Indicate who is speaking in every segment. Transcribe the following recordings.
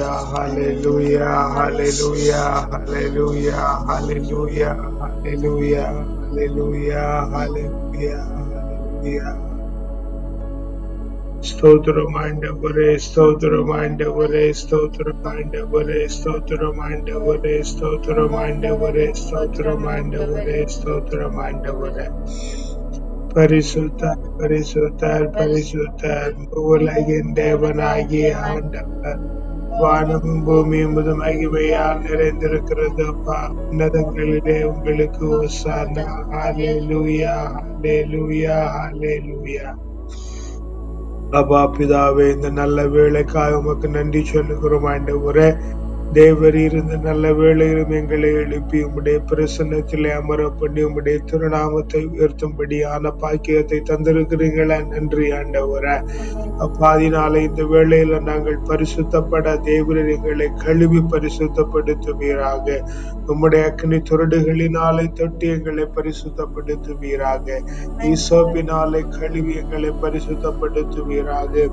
Speaker 1: hallelujah, hallelujah, hallelujah, hallelujah, hallelujah, hallelujah, hallelujah, hallelujah. ಸ್ತೋತ್ರಮಾಂಡವರೇ ಸ್ತೋತ್ರಮಾಂಡವರೇ ಸ್ತೋತ್ರಮಾಂಡವರೇ ಸ್ತೋತ್ರಮಾಂಡವರೇ ಸ್ತೋತ್ರಮಾಂಡವರೇ ಸ್ತೋತ್ರಮಾಂಡವರೇ ಸ್ತೋತ್ರಮಾಂಡವರೇ ಪರಿಸುತ್ತಾರ್ ಪರಿಸುತ್ತಾರ್ ಪರಿಸುತ್ತಾರ್ ಮೂವಲಗಿನ ದೇವನಾಗಿ ಆಂಡವರ್ வானமும் பூமியும் முதுமகிமையால் நிறைந்திருக்கிறது அப்பா. உன்னதங்களிலே உங்களுக்கு ஓசானா ஹாலே லூயா ஹாலே லூயா ஹாலே லூயா அப்பா பிதாவே இந்த நல்ல வேலைக்காக உமக்கு நன்றி சொல்லுகிறோம் ஆண்டு ஒரு தேவர் இருந்து நல்ல வேளையிலும் எங்களை எழுப்பி உம்முடைய பிரசன்னத்தில் அமர பண்ணி உம்முடைய திருநாமத்தை உயர்த்தும்படியான பாக்கியத்தை தந்திருக்கிறீங்களா நன்றி ஆண்டவர. அப்பாதினாலே இந்த வேளையில நாங்கள் பரிசுத்தப்பட தேவரின் எங்களை கழுவி பரிசுத்தப்படுத்துவீராக. உம்முடைய அக்னி துரடுகளினாலே தொட்டி எங்களை பரிசுத்தப்படுத்துவீராக. ஈசோப்பினாலே கழுவி எங்களை பரிசுத்தப்படுத்துவீராக.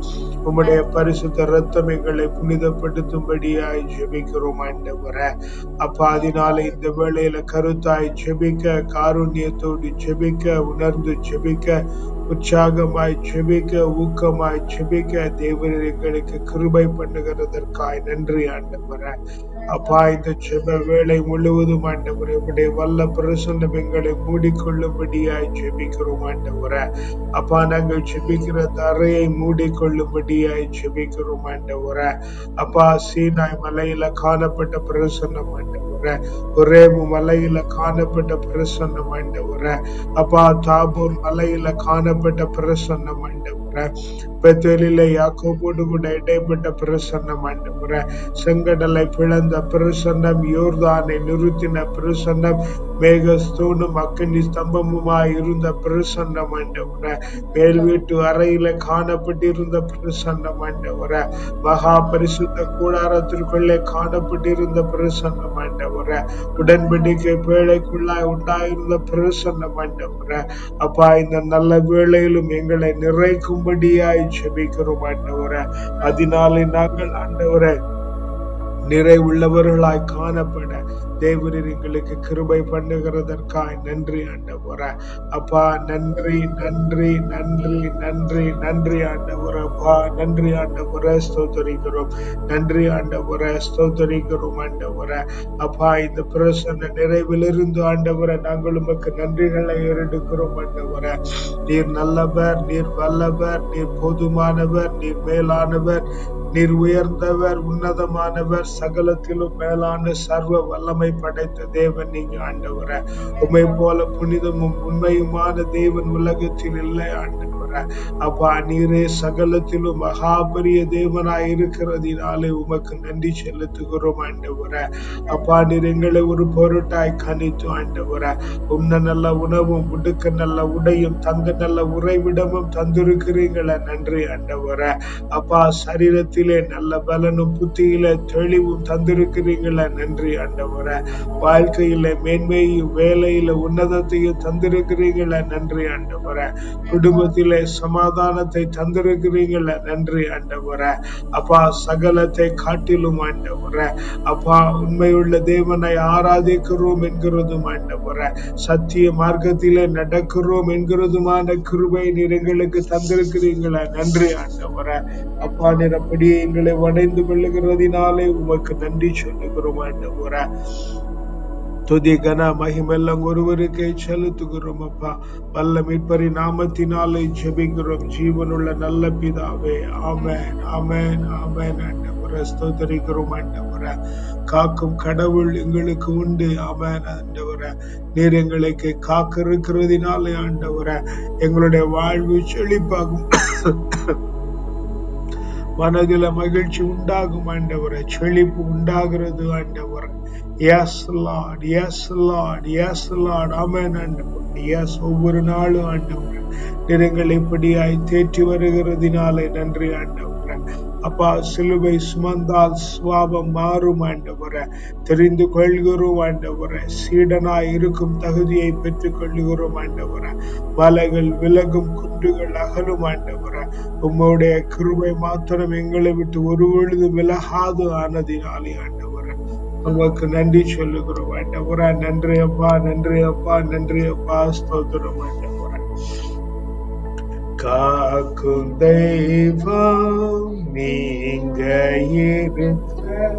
Speaker 1: உம்முடைய பரிசுத்த ரத்தம் எங்களை புனிதப்படுத்தும்படியாய் ஜெபிக்கிறோம் ஆண்டவரே அப்பா அதனால இந்த வேளையில கருத்தாய் ஜெபிக்க காருண்யத்தோடு ஜெபிக்க உணர்ந்து ஜெபிக்க உற்சாகமாய் செபிக்க ஊக்கமாய் செபிக்க தேவன் எங்களுக்கு கிருபை பண்ணுகிறதற்காய் நன்றி ஆண்டவரே. அப்பா இந்த செப வேலை முழுவதும் ஆண்டவரே உடைய வல்ல பிரசன்னம் எங்களை மூடிக்கொள்ளும்படியாய் செபிக்கிறோம் ஆண்டவரே. அப்பா நாங்கள் செபிக்கிற தரையை மூடிக்கொள்ளும்படியாய் செபிக்கிறோம் ஆண்டவரே. அப்பா சீனாய் மலையில காணப்பட்ட பிரசன்னம் ஆண்டவரே. ஒரே மலையில காணப்பட்ட பிரசன்னம் ஆண்டவரே அப்பா தாபூர் மலையில காணப்பட்ட பிரசன்னம் ஆண்டவரே பெத்தேலில யாக்கோபோடு கூட இடைப்பட்ட பிரசன்னம் ஆண்டவரே செங்கடலை பிளந்த பிரசன்னம் யோர்தானை நிறுத்தின பிரசன்னம் மேகஸ்தூணும் அக்கினி ஸ்தம்பமுமாய் இருந்த பிரசன்னம் ஆண்டவரே மேல் வீட்டு அறையில காணப்பட்டிருந்த பிரசன்னம் ஆண்டவரே மகா பரிசுத்த கூடாரத்திற்குள்ளே காணப்பட்டிருந்த பிரசன்னம் ஆண்டவரே உடன்படிக்கை பேழைக்குள்ளாய் உண்டாயிருந்த பிரசன்னம் ஆண்டவரே அப்பா இந்த நல்ல வேளையிலும் எங்களை நிறைக்கும் வரும்படியாய் செபிக்கிறோம் ஆண்டவரே. அதனாலே நாங்கள் ஆண்டவரை நிறைவுள்ளவர்களாய் காணப்பட தேவரீர் எங்களுக்கு கிருபை பண்ணுகிறதற்காய் நன்றி ஆண்டவர. அப்பா நன்றி நன்றி நன்றி நன்றி நன்றி ஆண்டவர. அப்பா நன்றி ஆண்டவர ஸ்தோத்தரிக்கிறோம். நன்றி ஆண்டவர ஸ்தோத்தரிக்கிறோம் ஆண்டவர. அப்பா இந்த பிரசன்ன நிறைவிலிருந்து ஆண்டவரை நாங்கள் உமக்கு நன்றிகளை ஏறெடுக்கிறோம் ஆண்டவர. நீர் நல்லவர் நீர் வல்லவர் நீர் போதுமானவர் நீர் மேலானவர் நீர் உயர்ந்தவர் உன்னதமானவர் சகலத்திலும் மேலான சர்வ வல்லமை படைத்த தேவன் நீங்க ஆண்டவர. உண்மை போல புனிதமும் உண்மையுமான தேவன் உலகத்தில் இல்லை ஆண்டவர. அப்பா நீரே சகலத்திலும் மகாபரிய தேவனாய் இருக்கிறதினாலே உமக்கு நன்றி செலுத்துகிறோம் ஆண்டவர. அப்பா நீர் எங்களை ஒரு பொருட்டாய் கணித்து ஆண்டவர. உன்ன நல்ல உணவும் உடுக்க நல்ல உடையும் தங்க நல்ல உறைவிடமும் தந்திருக்கிறீங்கள. நன்றி ஆண்டவர. அப்பா சரீரத்தில் நல்ல பலனும் புத்தியில தெளிவும் தந்திருக்கிறீங்கள நன்றி ஆண்டவர. வாழ்க்கையில மேன்மையும் வேலையில உன்னதத்தையும் தந்திருக்கிறீங்கள நன்றி ஆண்டவர. குடும்பத்திலே சமாதானத்தை தந்திருக்கிறீங்கள நன்றி ஆண்டவர. அப்பா சகலத்தை காட்டிலும் ஆண்டவர. அப்பா உண்மையுள்ள தேவனை ஆராதிக்கிறோம் என்கிறதும் ஆண்டவர. சத்திய மார்க்கத்திலே நடக்கிறோம் என்கிறதுமான கிருபை நீர் எங்களுக்கு தந்திருக்கிறீங்கள நன்றி ஆண்டவர. அப்பா நீர் அப்படியே எங்களை வடைந்து கொள்ளுகிறதினாலே உமக்கு நன்றி சொல்லுகிறோம் ஆண்டவர. துதி கன மகிமெல்லாம் ஒருவருக்கே செலுத்துகிறோம் அப்பா. வல்ல மீட்பரி நாமத்தினாலே ஜெபிக்கிறோம். ஜீவனுள்ள நல்ல பிதாவே ஆமேன் ஆமேன் ஆமேன் ஆண்டவர. ஸ்தோத்தரிக்கிறோம் ஆண்டவர. காக்கும் கடவுள் எங்களுக்கு உண்டு ஆமேன் ஆண்டவர. நீர் எங்களுக்கு காக்க இருக்கிறதினாலே ஆண்டவர. எங்களுடைய வாழ்வு செழிப்பாகும். மனதில மகிழ்ச்சி உண்டாகும் ஆண்டவரை. செழிப்பு உண்டாகிறது ஆண்டவர். Yes Lord yes Lord yes Lord amen ஆண்டவர். எஸ் ஒவ்வொரு நாளும் ஆண்டவர். நிறங்கள் இப்படியாய் தேற்றி வருகிறதுனாலே நன்றி ஆண்டவர். அப்பா சிலுவை சுமந்தால் சுவாபம் மாறும் ஆண்டவர. தெரிந்து கொள்கிறோம் ஆண்டவர. சீடனாய் இருக்கும் தகுதியை பெற்றுக் கொள்கிறோம் ஆண்டவர. மலைகள் விலகும் குன்றுகள் அகலும் ஆண்டவர. உம்முடைய கிருபை மாத்திரம் எங்களை விட்டு ஒரு பொழுது விலகாது ஆனதினாலே ஆண்டவர. உமக்கு நன்றி சொல்லுகிறோம் ஆண்டவர. நன்றி அப்பா நன்றி அப்பா நன்றி அப்பா. ஸ்தோத்திரம் ஆண்டவர. காக்கும் தெய்வம் நீங்க இருக்க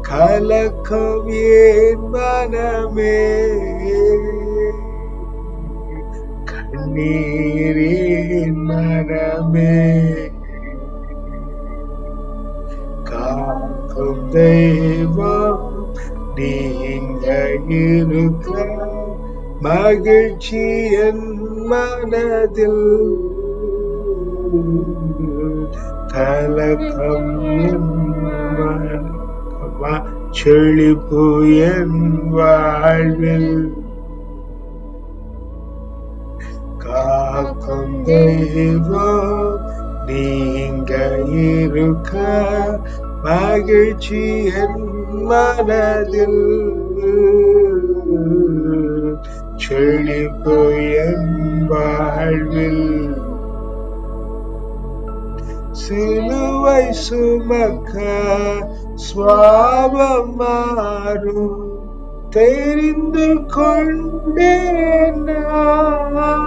Speaker 1: கலக்கம் ஏன் மனமே. கண்ணீரின் மனமே. காக்கும் தெய்வம் நீங்க இருக்க மகிழ்ச்சி என் மனதில். கலக்கம் செழிப்பு என் வாழ்வில் காக்கும் தெய்வம் நீங்க இருக்க மகிழ்ச்சி என் மனதில் செழிப்பு என் வாழ்வில் சிலுவை சுமக்க சுவாபம் மாறும் தெரிந்து கொண்டேன் நான்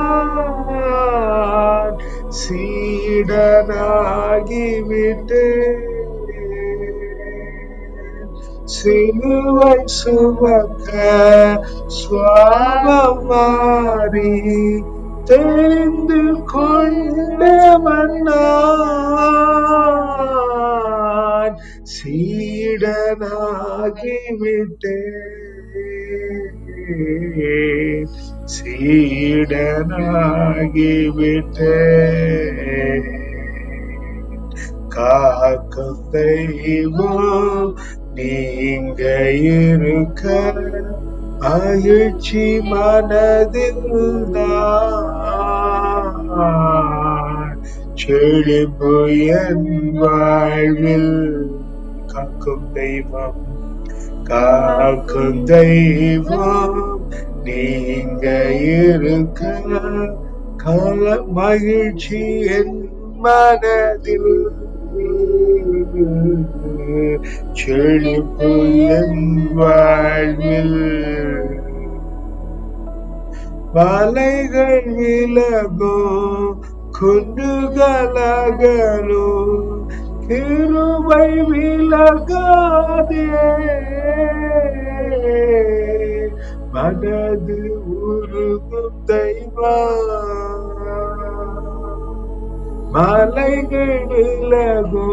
Speaker 1: சீடனாகிவிட்டேன் சிலுவை சுமக்க சுவாபம் மாறி தெரிந்து கொண்டவன் நான் சீடனாகிவிட்டேன். சீடனாகிவிட்டேன். காக்கும் தெய்வம் நீங்க இருக்க மகிழ்ச்சி மனதில் செழிப்பு என் வாழ்வில் காக்கும் தெய்வம் காக்கும் தெய்வம். நீங்க இருக்க கல மகிழ்ச்சி என் மனதில். செழிப்பு வாழ்வில் மலைகள் விலகோ குண்டுகலகலோ கிருபை விலகாதே. மனது உருகும் தெய்வா. மலைகள் விலகோ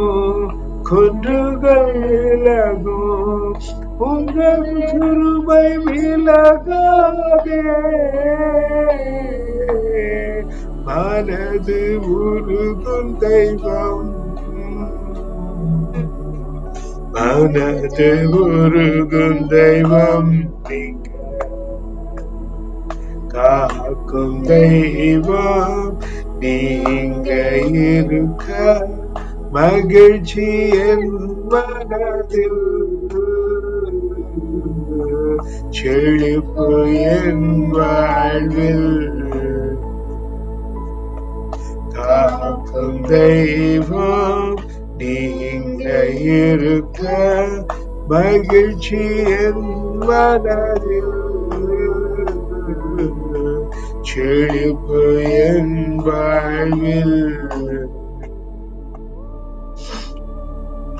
Speaker 1: குன்றுகள் விலகும் உங்கள் கிருபை விலகாதே. மனது உருகும் தெய்வம். மனது உருகும் தெய்வம் காக்கும் தெய்வம் நீங்க இருக்க மகிழ்ச்சி என்பதில் செழிப்பு என் வாழ்வில். காக்கும் தெய்வம் நீங்க இருக்க மகிழ்ச்சி என் மனதில். செழிப்பு என் வாழ்வில்.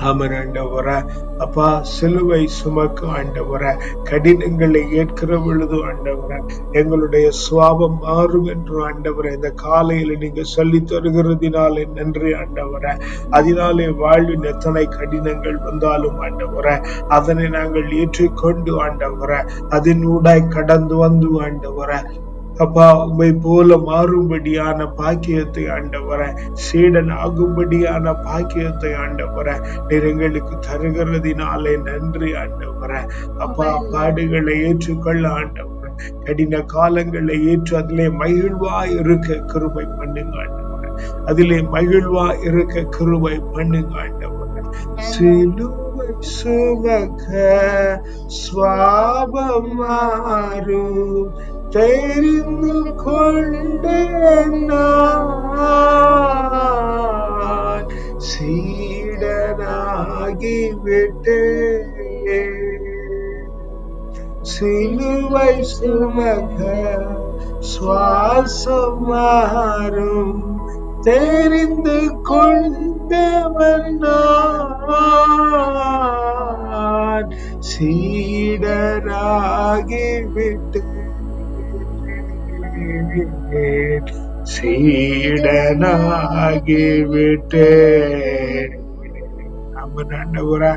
Speaker 1: ஆமன் ஆண்டவர அப்பா சிலுவை சுமக்க ஆண்டவர. கடினங்களை ஏற்கிற பொழுது ஆண்டவர. எங்களுடைய சுவாபம் மாறும் என்று ஆண்டவர. இந்த காலையில நீங்க சொல்லி தருகிறதினாலே நன்றி ஆண்டவர. அதனாலே வாழ்வின் எத்தனை கடினங்கள் வந்தாலும் ஆண்டவர அதனை நாங்கள் ஏற்றுக்கொண்டு ஆண்டவர. அதனூடாய் கடந்து வந்து ஆண்டவர. அப்பா உமை போல மாறும்படியான பாக்கியத்தை ஆண்டவர. சீடன் ஆகும்படியான பாக்கியத்தை ஆண்டவர. நீர் எங்களுக்கு தருகிறதினாலே நன்றி ஆண்டவர. அப்பா பாடுகளை ஏற்றுக்கொள்ள ஆண்டவர. கடின காலங்களை ஏற்று அதிலே மகிழ்வாய் இருக்க கிருபை பண்ணுங்க ஆண்டவர. அதிலே மகிழ்வா இருக்க கிருபை பண்ணுங்க ஆண்டவரே. சிலுவை சுமக்க சுவாபம் மாறும் தெரிந்து கொண்டேன் நான் சீடனாகி விட்டேன் சிலுவை சுமக சுவாசமாறும் தெரிந்து கொண்டவன் நான் சீடராகி நம்ம நண்டபுரா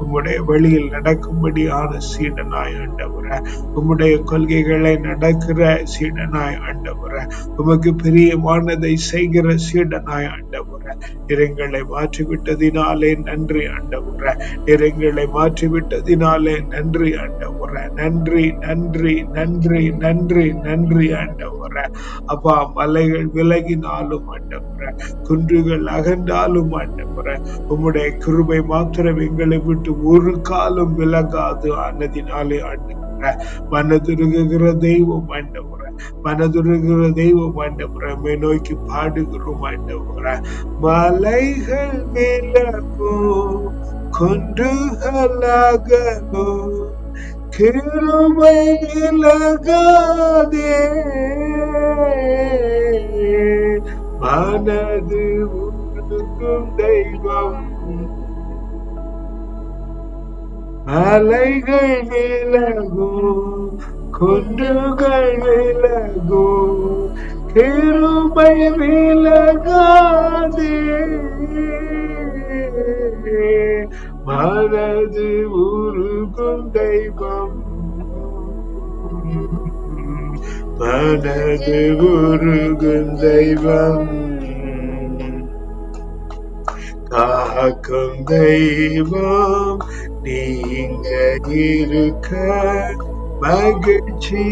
Speaker 1: உம்முடைய வழியில் நடக்கும்படியான சீடனாய் ஆண்டவரே. உம்முடைய கொள்கைகளை நடக்கிற சீடனாய் ஆண்டவரே. உமக்கு பிரியமானதை செய்கிற சீடனாய் ஆண்டவரே. நிறங்களை மாற்றிவிட்டதினாலே நன்றி ஆண்டவரே. நிறங்களை மாற்றிவிட்டதினாலே நன்றி ஆண்டவரே. நன்றி நன்றி நன்றி நன்றி நன்றி ஆண்டவரே. அப்பா மலைகள் விலகினாலும் ஆண்டவரே. குன்றுகள் அகன்றாலும் ஆண்டவரே. உம்முடைய கிருபை மாத்திரம் எங்களை விட்டு விட்டு ஒரு காலம் விலகாது ஆனதினாலே ஆண்டவரே மனதுருகுகிற தெய்வம் ஆண்டவர. மனதுருகிற தெய்வம் ஆண்டவரே. மே நோக்கி பாடுகிறோம் ஆண்டவர. மலைகள் விலகோ கொன்றுகளாகலோ கிருபை விலகாதே மனது உருகும் தெய்வம் அலைகள் விலகும் குன்றுகள் விலகும் கிருபை விலகாதே. மனது உருகும் தெய்வம். மனது உருகும் தெய்வம். காக்கும் தெய்வம். நீங்க இருக்க மகிழ்ச்சி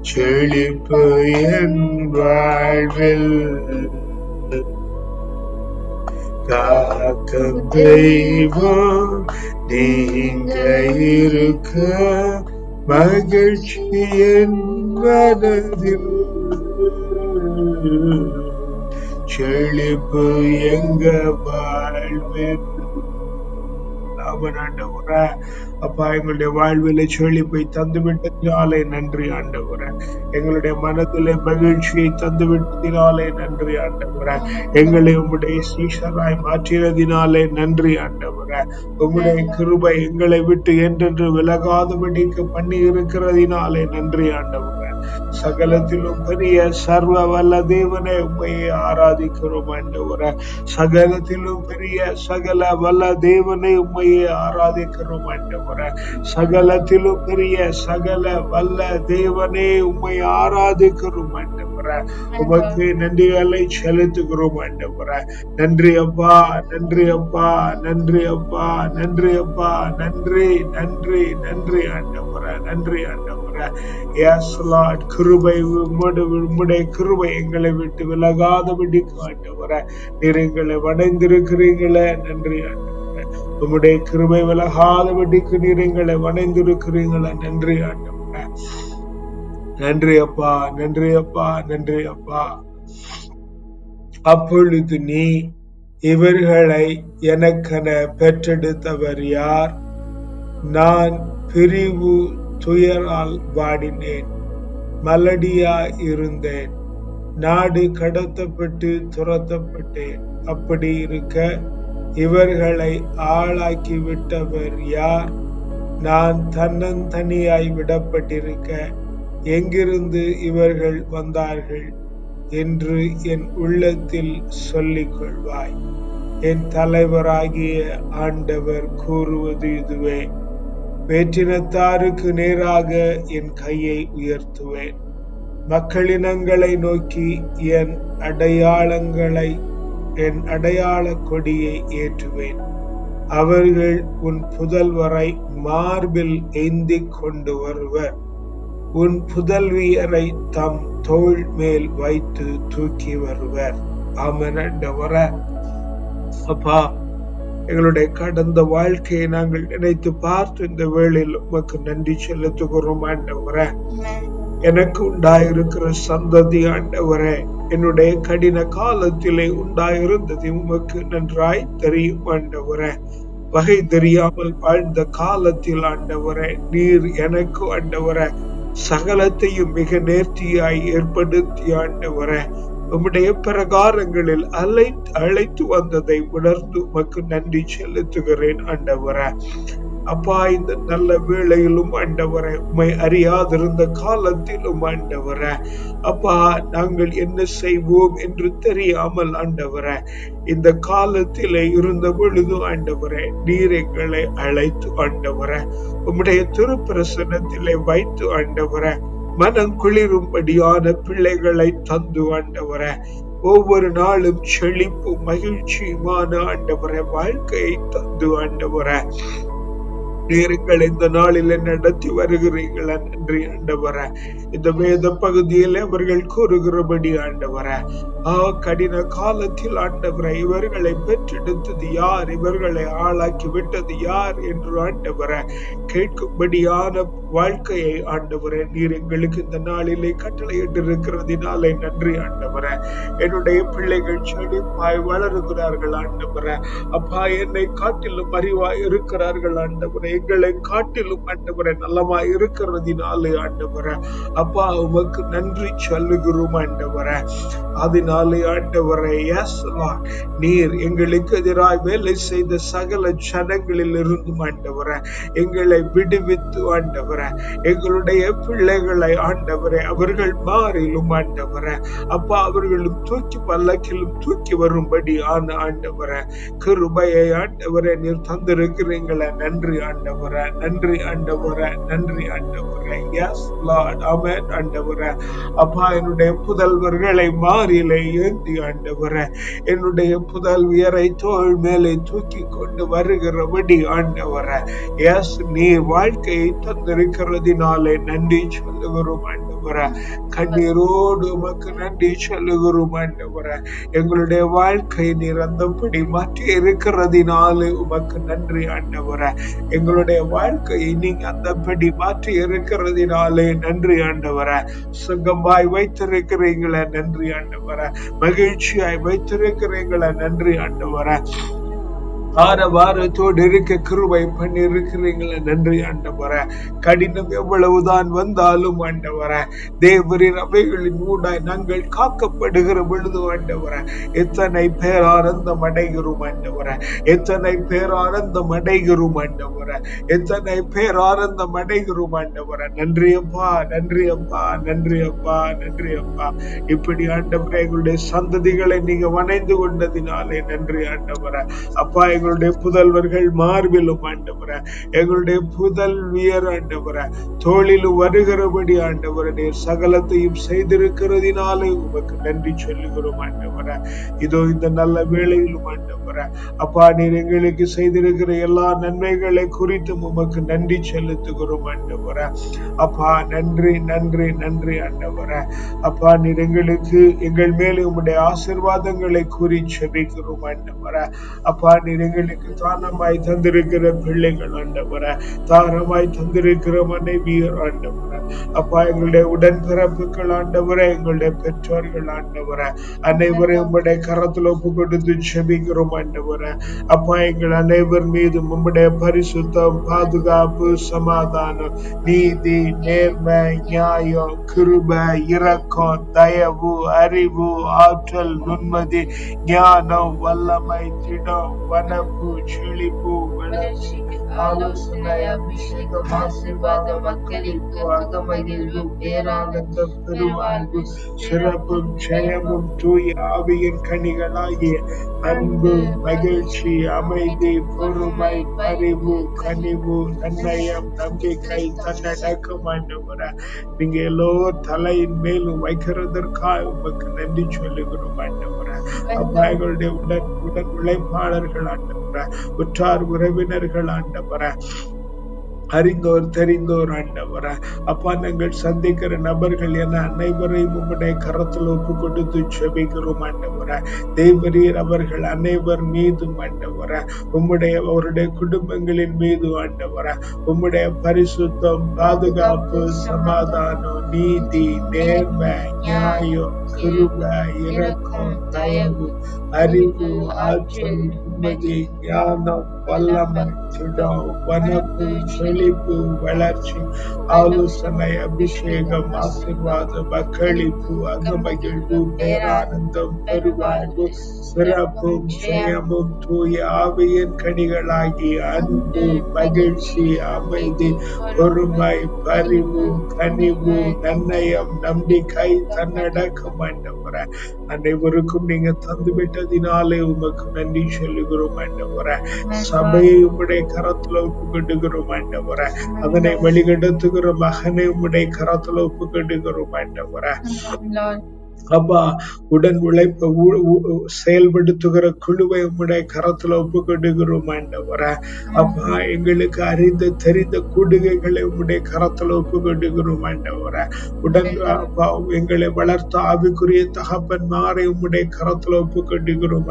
Speaker 1: செழிப்பு என் வாழ்வில். காக்கும் தெய்வம் நீங்க இருக்க மகிழ்ச்சி என் மனதில். செழிப்பு எங்க வாழ்வில் அவன் அப்பா எங்களுடைய வாழ்வில செழிப்பை தந்து விட்டதினாலே நன்றி ஆண்டவரே. எங்களுடைய மனதிலே மகிழ்ச்சியை தந்து விட்டதினாலே நன்றி ஆண்டவர. எங்களை உம்முடைய சீஷராய் மாற்றினதினாலே நன்றி ஆண்டவர. உம்முடைய கிருபை எங்களை விட்டு என்றென்று விலகாதபடிக்கு பண்ணி இருக்கிறதினாலே நன்றி ஆண்டவர. சகலத்திலும் பெரிய சர்வ வல்ல தேவனை உண்மையை ஆராதிக்கிறோம் ஆண்டவர. சகலத்திலும் பெரிய சகல வல்ல தேவனை உண்மையை ஆராதிக்கிறோம் ஆண்டவர. சகலத்திலும் பெரிய சகல வல்ல தேவனே உண்மை ஆராதிக்கிறோம் ஆண்டவர. உமக்கு நன்றிகளை செலுத்துகிறோம் ஆண்டவர. நன்றி அப்பா நன்றி அப்பா நன்றி அப்பா நன்றி அப்பா நன்றி நன்றி நன்றி ஆண்டவர நன்றி ஆண்டவர. எஸ் லார்ட் கிருபை உம்முடைய உம்முடைய கிருபை எங்களை விட்டு விலகாதபடி காட்டுவர. நீர் எங்களை வணைந்திருக்கிறீங்களே நன்றி. உம்முடைய கிருபை விலகாதபடிக்கு நீர் எங்களை வணைந்திருக்கிறீங்களே நன்றி ஆண்டவர. நன்றி அப்பா நன்றி அப்பா நன்றி அப்பா. அப்பொழுது நீ இவர்களை எனக்கென பெற்றெடுத்தவர் யார்? நான் பிரிவு துயரால் வாடினேன் மலடியா இருந்தேன் நாடு கடத்தப்பட்டு துரத்தப்பட்டேன். அப்படி இருக்க இவர்களை ஆளாக்கி விட்டவர் யார்? நான் தன்னந்தனியாய் விடப்பட்டிருக்க எங்கிருந்து இவர்கள் வந்தார்கள் என்று என் உள்ளத்தில் சொல்லிக் கொள்வாய் என் தலைவராகிய ஆண்டவர் கூறுவது இதுவே. வேற்றினத்தாருக்கு நேராக என் கையை உயர்த்துவேன். மக்களினங்களை நோக்கி என் அடையாளங்களை என் அடையாள கொடியை ஏற்றுவேன். அவர்கள் உன் புதல்வரை மார்பில் ஏந்திக் கொண்டு வருவர். உன் புதல்வியரை தம் தோள் மேல் வைத்து தூக்கி வருவர். ஆமென் அப்பா எங்களுடைய கடந்த வாழ்க்கையை நாங்கள் நினைத்து பார்த்து இந்த வேளையில் உமக்கு நன்றி செலுத்துகிறோம் ஆண்டவரே. எனக்கு உண்டாயிருக்கிற சந்ததி ஆண்டவரே என்னுடைய கடின காலத்திலே உண்டாயிருந்தது உமக்கு நன்றாய் தெரியும் ஆண்டவரே. வகை தெரியாமல் வாழ்ந்த காலத்தில் ஆண்டவரே நீர் எனக்கு ஆண்டவரே சகலத்தையும் மிக நேர்த்தியாய் ஏற்படுத்தி ஆண்டவரே. உம்முடைய பிரகாரங்களில் அலை அழைத்து வந்ததை உணர்ந்து உமக்கு நன்றி செலுத்துகிறேன் ஆண்டவரே. அப்பா இந்த நல்ல வேளையிலும் ஆண்டவரே உம்மை அறியாதிருந்த காலத்திலும் ஆண்டவரே. அப்பா நாங்கள் என்ன செய்வோம் என்று தெரியாமல் ஆண்டவரே இந்த காலத்திலே இருந்த பொழுது ஆண்டவரே நீர் எங்களை அழைத்து ஆண்டவரே உம்முடைய திருப்பிரசனத்திலே வைத்து ஆண்டவரே மனம் குளிரும்படியான பிள்ளைகளை தந்து ஆண்டவர ஒவ்வொரு நாளும் செழிப்பும் மகிழ்ச்சியுமான ஆண்டவர வாழ்க்கையை தந்து ஆண்டவர. நீருங்கள் இந்த நாளில நடத்தி வருகிறீர்கள் நன்றி ஆண்டவர. இந்த வேத பகுதியில் அவர்கள் கூறுகிறபடி ஆண்டவர. ஆ கடின காலத்தில் ஆண்டவர இவர்களை பெற்றெடுத்தது யார்? இவர்களை ஆளாக்கி விட்டது யார் என்று ஆண்டவர கேட்கும்படியான வாழ்க்கையை ஆண்டவர நீர் எங்களுக்கு இந்த நாளிலே கட்டளையிட்டிருக்கிறதினாலே நன்றி ஆண்டவர. என்னுடைய பிள்ளைகள் செழிப்பாய் வளருகிறார்கள் ஆண்டவர. அப்பா என்னை காட்டிலும் அறிவாய் இருக்கிறார்கள் ஆண்டவரே. எங்களை காட்டிலும் ஆண்டவரை நல்லமா இருக்கிறதினாலே ஆண்டவர. அப்பா உமக்கு நன்றி சொல்லுகிறோம் ஆண்டவர. அதனாலே ஆண்டவரை நீர் எங்களுக்கு எதிராய் வேலை செய்த சகல ஜனங்களில் இருந்து ஆண்டவர எங்களை விடுவித்து ஆண்டவர. எங்களுடைய பிள்ளைகளை ஆண்டவரே அவர்கள் மாறிலும் ஆண்டவர. அப்பா அவர்களும் தூக்கி பல்லக்கிலும் தூக்கி வரும்படி ஆன ஆண்டவர. கிருபையை ஆண்டவரை நீர் தந்திருக்கிறீங்களே. நன்றி ஆண்டவர். நன்றி ஆண்டவர நன்றி ஆண்டவர. எஸ் லார்ட் அமேன் ஆண்டவர. அப்பா என்னுடைய புதல்வர்களை மாறிலே ஏந்தி ஆண்டவர. என்னுடைய புதல்வியரை தோல் மேலே தூக்கி கொண்டு வருகிறபடி ஆண்டவர. எஸ் நீ வாழ்க்கையை தந்திருக்கிறதினாலே நன்றி சொல்லுகிறோம் ஆண்டவர். கண்ணீரோடு உமக்கு நன்றி சொல்லுகிறோம் ஆண்டவரா. எங்களுடைய வாழ்க்கை நீர் அந்தபடி மாற்றி இருக்கிறதினாலே உமக்கு நன்றி ஆண்டவரா. எங்களுடைய வாழ்க்கையை நீங்க அந்தபடி மாற்றி இருக்கிறதினாலே நன்றி ஆண்டவர. சுகமாய் வைத்திருக்கிறீங்களே நன்றி ஆண்டவர. மகிழ்ச்சியாய் வைத்திருக்கிறீங்களே நன்றி ஆண்டவர. ஆரவாரத்தோடு இருக்க கிருபை பண்ணி இருக்கிறீங்களே நன்றி ஆண்டவர. கடினம் எவ்வளவுதான் வந்தாலும் ஆண்டவர. தேவரின் அவைகளின் ஊடாய் நாங்கள் காக்கப்படுகிற பொழுது ஆண்டவர எத்தனை பேர் ஆனந்தம் அடைகிறோம் ஆண்டவர. எத்தனை பேர் ஆனந்தம் அடைகிறோம் ஆண்டவர. எத்தனை பேர் ஆனந்தம் அடைகிறோம் ஆண்டவர. நன்றி அப்பா நன்றி அப்பா நன்றி அப்பா நன்றி அப்பா. இப்படி ஆண்டவர எங்களுடைய சந்ததிகளை நீங்க வணைந்து கொண்டதினாலே நன்றி ஆண்டவர. அப்பா எங்களுடைய புதல்வர்கள் மார்பிலும் ஆண்டவர. எங்களுடைய புதல்வியர் ஆண்டவர. தோளிலும் வருகிறபடி ஆண்டவர நீர் சகலத்தையும் செய்திருக்கிறதினாலே உமக்கு நன்றி சொல்லுகிறோம் ஆண்டவர. இதோ இந்த நல்ல வேளையிலும் ஆண்டவர அப்பா நீர் எங்களுக்கு செய்திருக்கிற எல்லா நன்மைகளை குறித்தும் உமக்கு நன்றி செலுத்துகிறோம் ஆண்டவர. அப்பா நன்றி நன்றி நன்றி ஆண்டவர. அப்பா நீர் எங்களுக்கு எங்கள் மேலே உம்முடைய ஆசிர்வாதங்களை கூறி செபிக்கிறோம் ஆண்டவர. அப்பா நீர் எங்களுக்கு தானமாய் தந்திருக்கிற பிள்ளைகள் ஆண்டவர தாரமாய் தந்திருக்கிற மனைவியர் ஆண்டவர. அப்பா எங்களுடைய உடன்பிறப்புகள் ஆண்டவர எங்களுடைய பெற்றோர்கள் ஆண்டவர. அனைவரும் உங்களுடைய கரத்தில் ஒப்பு கொடுத்து செபிக்கிறோம் ஆண்டவர. அப்பா எங்கள் அனைவர் மீதும் உம்முடைய பரிசுத்தம் பாதுகாப்பு சமாதானம் நீதி நேர்மை நியாயம் கிருப இரக்கம் தயவு அறிவு ஆற்றல் நுண்மதி ஞானம் வல்லமை திடம் வன செழிப்பு வளர்ச்சி ஆலோசனை அபிஷேகம் ஆசீர்வாதம் மக்களிப்பு அகமகிழ்வும் பேரானந்தம் பெருவாழ்வு சிறப்பும் ஜெயமும் தூய ஆவியின் கனிகளாகிய அன்பு மகிழ்ச்சி அமைதி பொறுமை பரிவு கனிவு நன்னயம் நம்பிக்கை தன்னடக்கம் ஆண்டவர நீங்க எல்லோரும் தலையின் மேலும் வைக்கிறதற்காக உமக்கு நன்றி சொல்லுகிறோம் ஆண்டவர் அப்பா எங்களுடைய உடன் உடன் உழைப்பாளர்கள் ஆண்டவர உற்றார் உறவினர்கள் ஆண்டவர. அறிந்தோர் தெரிந்தோர் ஆண்டவர. அப்பா நாங்கள் சந்திக்கிற நபர்கள் என அனைவரையும் உங்களுடைய கரத்தில் ஒப்பு கொடுத்து செபிக்கிறோம் ஆண்டவர. தேவரீர் அவர்கள் அனைவர் மீதும் ஆண்டவர. உம்முடைய அவருடைய குடும்பங்களின் மீது ஆண்டவர. உம்முடைய பரிசுத்தம் பாதுகாப்பு சமாதானம் நீதி நேர்மை நியாயம் கிருப இரக்கம் தயவு அறிவு ஆற்றல் உண்மதி ஞானம் வல்லமை திடம் வனப்பு செழிப்பு வளர்ச்சி ஆலோசனை அபிஷேகம் ஆசிர்வாதம் அக்களிப்பு அகமகிழ்வு பேரானந்தம் பெருவாழ்வு சிறப்பும் ஜெயமும் தூய ஆவியின் கனிகளாகி அன்பு மகிழ்ச்சி அமைதி பொறுமை பரிவு கனிவு நன்னயம் நம்பிக்கை தன்னடக்கம் ஆண்டவர அனைவருக்கும் நீங்க தந்து விட்டதினாலே உமக்கு நன்றி சொல்லுகிறோம் ஆண்டவர. சபையை உம்முடைய கரத்துல ஒப்பு கொண்டுகிறோம் ஆண்டவர அதனை வழிகெடுத்துகிற மகனை உம்முடைய கரத்துல ஒப்பு கொண்டுகிறோம் ஆண்டவர அப்பா உடன் உழைப்ப செயல்படுத்துகிற குழுவை உம்முடைய கரத்துல ஒப்பு கொண்டுகிறோம் அப்பா எங்களுக்கு அறிந்த தெரிந்த கூடுகைகளை உம்முடைய கரத்துல ஒப்பு கொண்டுகிறோம் உடன் அப்பா எங்களை வளர்த்த ஆவிக்குரிய தகப்பன் மாறை உம்முடைய கரத்துல ஒப்பு கொண்டுகிறோம்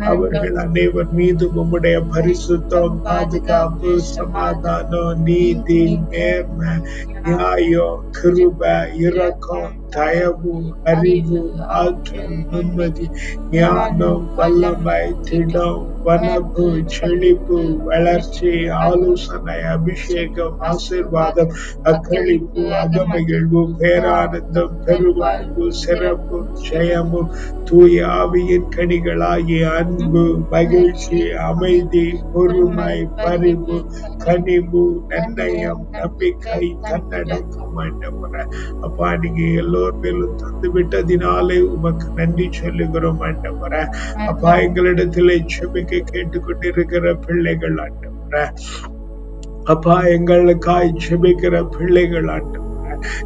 Speaker 1: அவர்கள் அனைவர் மீது உம்முடைய பரிசுத்தம் பாதுகாப்பு சமாதானம் நீதி நேர்மை நியாயம் கிருப இரக்கம் தயவு அறிவு ஆற்றல் நிம்மதி ஞானம் வல்லமை திடம் வனப்பு செழிப்பு வளர்ச்சி ஆலோசனை அபிஷேகம் ஆசிர்வாதம் அக்களிப்பு அகமகிழ்வு பேரானந்தம் பெருவாழ்வு சிறப்பு ஜெயமும் தூய ஆவியின் கனிகளாகிய அன்பு மகிழ்ச்சி அமைதி பொறுமை பரிவு கனிவு நன்னயம் நம்பிக்கை கண்ணடக்கம் ஆண்டவர அப்பா நீங்க எல்லோர் மேலும் தந்து விட்டதினாலே உமக்கு நன்றி சொல்லுகிறோம் ஆண்டவர அப்பா எங்களிடத்திலே செபிக்க கேட்டுக்கொண்டிருக்கிற பிள்ளைகள் ஆண்டவர. அப்பா எங்களுக்காய் செபிக்கிற பிள்ளைகள் ஆண்டவரே.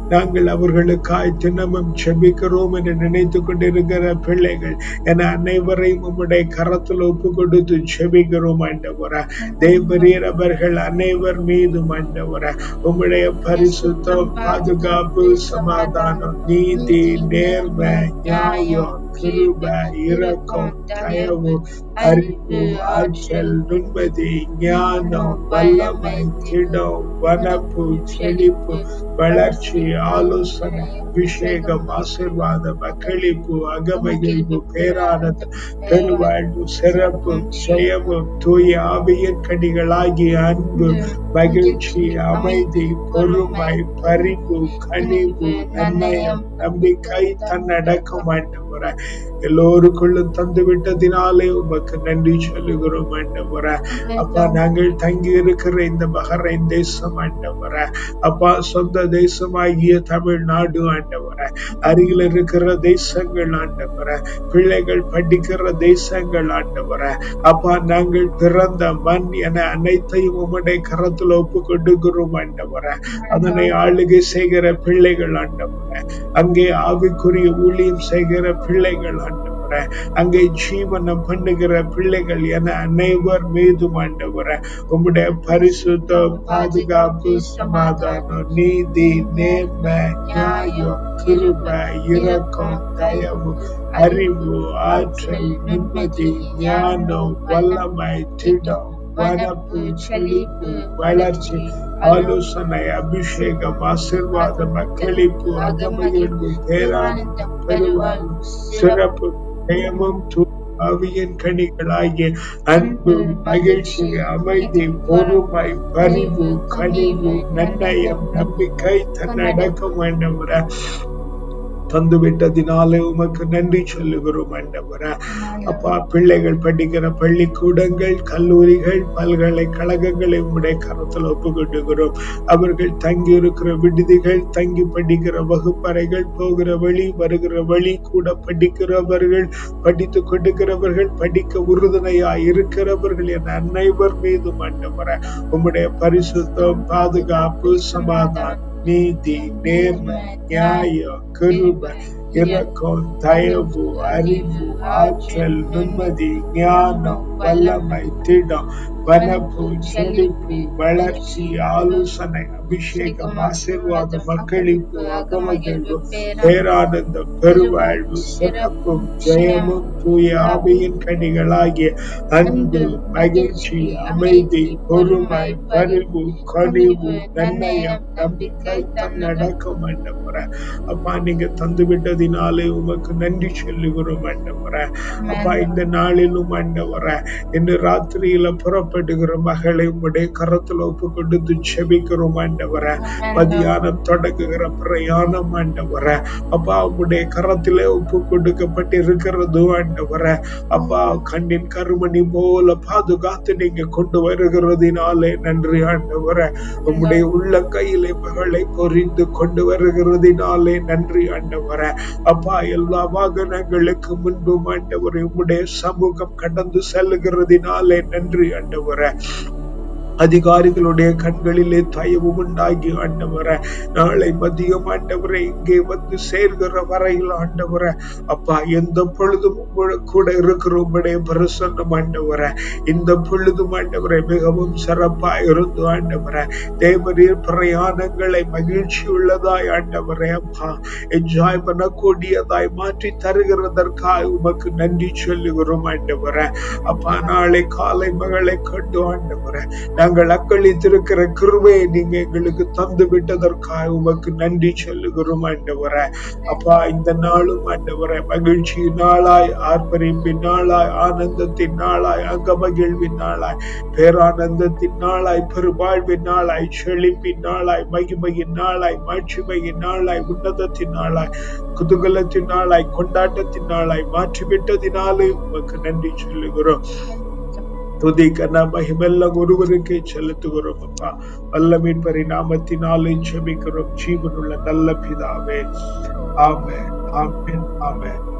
Speaker 1: நாங்கள் அவர்களுக்காய் தினமும் செபிக்கிறோம் என்று நினைத்து கொண்டிருக்கிற பிள்ளைகள் என அனைவரையும் உம்முடைய கரத்தில் ஒப்பு கொடுத்து செபிக்கிறோம் ஆண்டவர. தேவரீர் அவர்கள் அனைவர் மீதும் ஆண்டவர உம்முடைய பரிசுத்தம் பாதுகாப்பு சமாதானம் நீதி நேர்மை நியாயம் கிருப இரக்கம் தயவு அறிவு ஆற்றல் நுண்மதி ஞானம் வல்லமை திடம் வனப்பு செழிப்பு வளர்ச்சி ஆலோசனை அபிஷேகம் ஆசிர்வாதம் அக்களிப்பு அகமகிழ்வு பேரானந்தம் பெருவாழ்வு சிறப்பு ஜெயமும் தூய ஆவியின் கனிகளாகிய அன்பு மகிழ்ச்சி அமைதி பொறுமை பரிவு கனிவு நன்னயம் நம்பிக்கை தன்னடக்கம் ஆண்டவர. எல்லோருக்குள்ளும் தந்து விட்டதினாலே உமக்கு நன்றி சொல்லுகிறோம் ஆண்டவர. அப்பா நாங்கள் தங்கி இருக்கிற இந்த பஹரைன் தேசம் ஆண்டவர. அப்பா சொந்த தேசமாகிய தமிழ்நாடு ஆண்டவர. அருகில் இருக்கிற தேசங்கள் ஆண்டவர. பிள்ளைகள் படிக்கிற தேசங்கள் ஆண்டவர. அப்பா நாங்கள் பிறந்த மண் என அனைத்தையும் உம்முடைய கரத்துல ஒப்பு கொடுக்கிறோம் ஆண்டவர. அதனை ஆளுகை செய்கிற பிள்ளைகள் ஆண்டவர. அங்கே ஆவிக்குரிய ஊழியம் செய்கிற பிள்ளைகள் ஆண்டவர. அங்கே ஜீவனம் பண்ணுகிற பிள்ளைகள் என அனைவர் மீதும் ஆண்டவர. உம்முடைய பரிசுத்தம் பாதுகாப்பு சமாதானம் நீதி நேர்மை நியாயம் கிருப இரக்கம் தயவு அறிவு ஆற்றல் நிம்மதி ஞானம் வல்லமை திடம் வரப்பு செழிப்பு வளர்ச்சி ஆலோசனை அபிஷேகம் ஆசிர்வாதம் அக்களிப்பு அகமகிழ்வு பேரானந்தம் பெருவாழ்வு சிறப்பு ஜெயமும் தூ- ஆவியின் கனிகளாகிய அன்பு மகிழ்ச்சி அமைதி பொறுமை பரிவு கனிவு நன்னயம் நம்பிக்கை தன்னடக்கம் ஆண்டவர தந்து விட்டதினாலே உமக்கு நன்றி சொல்லுகிறோம் ஆண்டவர. அப்பா பிள்ளைகள் படிக்கிற பள்ளிக்கூடங்கள் கல்லூரிகள் பல்கலைக்கழகங்களை உடைய கரத்தில் ஒப்புக்கொண்டுகிறோம் அவர்கள் தங்கி இருக்கிற விடுதிகள் தங்கி படிக்கிற வகுப்பறைகள் போகிற வழி வருகிற வழி கூட படிக்கிறவர்கள் படித்து கொடுக்கிறவர்கள் படிக்க உறுதுணையா இருக்கிறவர்கள் என அனைவர் மீது ஆண்டவர. உம்முடைய பரிசுத்தம் பாதுகாப்பு சமாதானம். நீதி நேர்மை நியாயம் கிருப இரக்கம் தயவு அறிவு ஆற்றல் நிம்மதி ஞானம் வல்லமை திடம் வனப்பு செழிப்பு வளர்ச்சி ஆலோசனை அபிஷேகம் ஆசீர்வாதம் மக்களிப்பு அகமகிழ்வு பேரானந்தம் பெருவாழ்வு சிறப்பும் ஜெயமும் தூய ஆவியின் கனிகளாகிய அன்பு மகிழ்ச்சி அமைதி பொறுமை பரிவு கனிவு நன்னயம் நம்பிக்கை தன்னடக்கம் ஆண்டவரே அப்பா நீங்க தந்து விட்டதினாலே உமக்கு நன்றி சொல்லுகிறோம் ஆண்டவரே அப்பா இந்த நாளிலும் ஆண்டவரே இன்று ராத்திரியில புறப்படுகிற மகளை உடைய கரத்துல ஒப்பு கொடுத்து செபிக்கிறோம் ஆண்டவரே. மதியானம் தொடங்குகிற பிரயாணம் ஆண்டவரே. அப்பா உடைய கரத்திலே ஒப்பு கொடுக்கப்பட்டு இருக்கிறது ஆண்டவரே. அப்பா கண்ணின் கருமணி போல பாதுகாத்து நீங்க கொண்டு வருகிறதினாலே நன்றி ஆண்டவரே. உம்முடைய உள்ள கையிலே மகளை பொறிந்து கொண்டு வருகிறதினாலே நன்றி ஆண்டவரே. அப்பா எல்லா வாகனங்களுக்கு முன்பு ஆண்டவரே உம்முடைய சமூகம் கடந்து செல்லுகிறதினாலே நன்றி ஆண்டவரே. அதிகாரிகளுடைய கண்களிலே தயவு உண்டாகி ஆண்டவர நாளை மதியம் ஆண்டவரை இங்கே வந்து சேர்கிற வரையில் ஆண்டவர அப்பா எந்த பொழுதும் கூட இருக்கிற உங்களுடைய பிரசன்னம் ஆண்டவர. இந்த பொழுதும் ஆண்டவரை மிகவும் சிறப்பா இருந்து ஆண்டவர தேவரீர் பிரயாணங்களை மகிழ்ச்சி உள்ளதாய் ஆண்டவரே அப்பா. என்ஜாய் பண்ணக்கூடியதாய் மாற்றி தருகிறதற்காக உமக்கு நன்றி சொல்லுகிறோம் ஆண்டவர. அப்பா நாளை காலை மகளை கண்டு ஆண்டவர நாங்கள் அக்களித்திருக்கிற கிருபையை நீங்க எங்களுக்கு தந்து விட்டதற்காக உமக்கு நன்றி சொல்லுகிறோம் ஆண்டவர. அப்பா இந்த நாளும் ஆண்டவர மகிழ்ச்சி நாளாய் ஆர்ப்பரிப்பின் நாளாய் ஆனந்தத்தின் நாளாய் அங்க மகிழ்வின் நாளாய் பேரானந்தத்தின் நாளாய் பெருவாழ்வின் நாளாய் செழிப்பின் நாளாய் மகிமையின் நாளாய் மாட்சிமையின் நாளாய் உன்னதத்தின் நாளாய் குதூகலத்தின் நாளாய் கொண்டாட்டத்தின் நாளாய் மாற்றிவிட்டதினாலே உமக்கு நன்றி சொல்லுகிறோம். துதி கன மகிமெல்லாம் ஒருவருக்கே செலுத்துகிறோம் அப்பா. வல்லமின் பரிணாமத்தினாலே ஜெபிக்கிறோம். ஜீவனுள்ள நல்ல பிதாவே. ஆமே ஆமே ஆமே